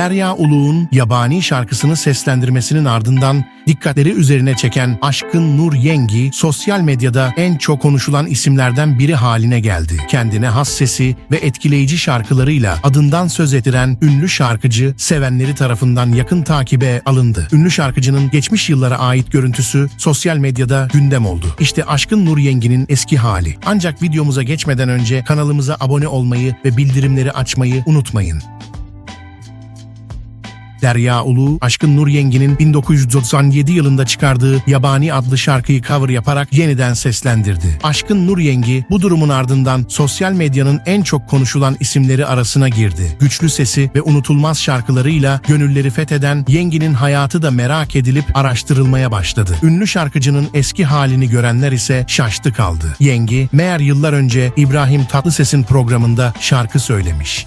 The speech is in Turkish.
Derya Uluğ'un yabani şarkısını seslendirmesinin ardından dikkatleri üzerine çeken Aşkın Nur Yengi sosyal medyada en çok konuşulan isimlerden biri haline geldi. Kendine has sesi ve etkileyici şarkılarıyla adından söz ettiren ünlü şarkıcı sevenleri tarafından yakın takibe alındı. Ünlü şarkıcının geçmiş yıllara ait görüntüsü sosyal medyada gündem oldu. İşte Aşkın Nur Yengi'nin eski hali. Ancak videomuza geçmeden önce kanalımıza abone olmayı ve bildirimleri açmayı unutmayın. Derya Ulu, Aşkın Nur Yengi'nin 1997 yılında çıkardığı Yabani adlı şarkıyı cover yaparak yeniden seslendirdi. Aşkın Nur Yengi bu durumun ardından sosyal medyanın en çok konuşulan isimleri arasına girdi. Güçlü sesi ve unutulmaz şarkılarıyla gönülleri fetheden Yengi'nin hayatı da merak edilip araştırılmaya başladı. Ünlü şarkıcının eski halini görenler ise şaştı kaldı. Yengi, meğer yıllar önce İbrahim Tatlıses'in programında şarkı söylemiş.